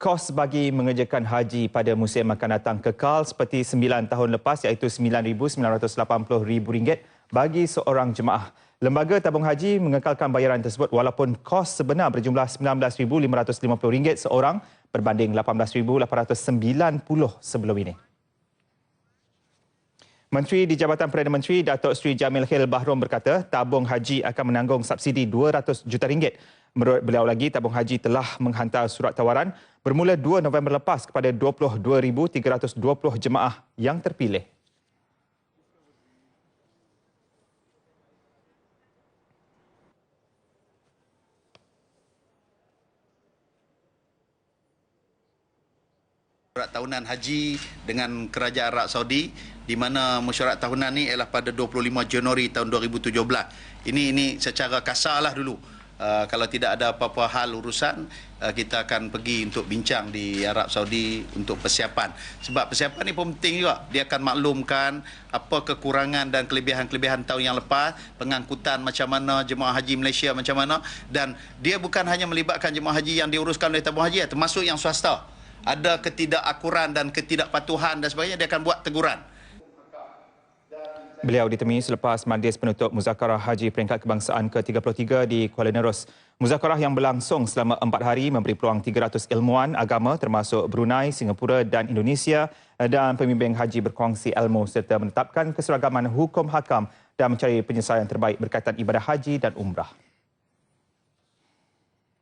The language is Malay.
Kos bagi mengerjakan haji pada musim akan datang kekal seperti 9 tahun lepas iaitu RM9,980,000 bagi seorang jemaah. Lembaga tabung haji mengekalkan bayaran tersebut walaupun kos sebenar berjumlah RM19,550 seorang berbanding RM18,890 sebelum ini. Menteri di Jabatan Perdana Menteri Datuk Seri Jamil Khil Bahrom berkata tabung haji akan menanggung subsidi 200 juta ringgit. Menurut beliau lagi, tabung haji telah menghantar surat tawaran bermula 2 November lepas kepada 22,320 jemaah yang terpilih. Mesyuarat tahunan haji dengan Kerajaan Arab Saudi di mana mesyuarat tahunan ini ialah pada 25 Januari tahun 2017. Ini ini secara kasarlah dulu. Uh, kalau tidak ada apa-apa hal urusan uh, kita akan pergi untuk bincang di Arab Saudi untuk persiapan sebab persiapan pun penting juga dia akan maklumkan apa kekurangan dan kelebihan-kelebihan tahun yang lepas pengangkutan macam mana jemaah haji Malaysia macam mana dan dia bukan hanya melibatkan jemaah haji yang diuruskan oleh tabung haji termasuk yang swasta ada ketidakakuran dan ketidakpatuhan dan sebagainya dia akan buat teguran Beliau ditemui selepas majlis penutup Muzakarah Haji Peringkat Kebangsaan ke-33 di Kuala Nerus. Muzakarah yang berlangsung selama empat hari memberi peluang 300 ilmuwan agama termasuk Brunei, Singapura dan Indonesia dan pembimbing haji berkongsi ilmu serta menetapkan keseragaman hukum hakam dan mencari penyelesaian terbaik berkaitan ibadah haji dan umrah.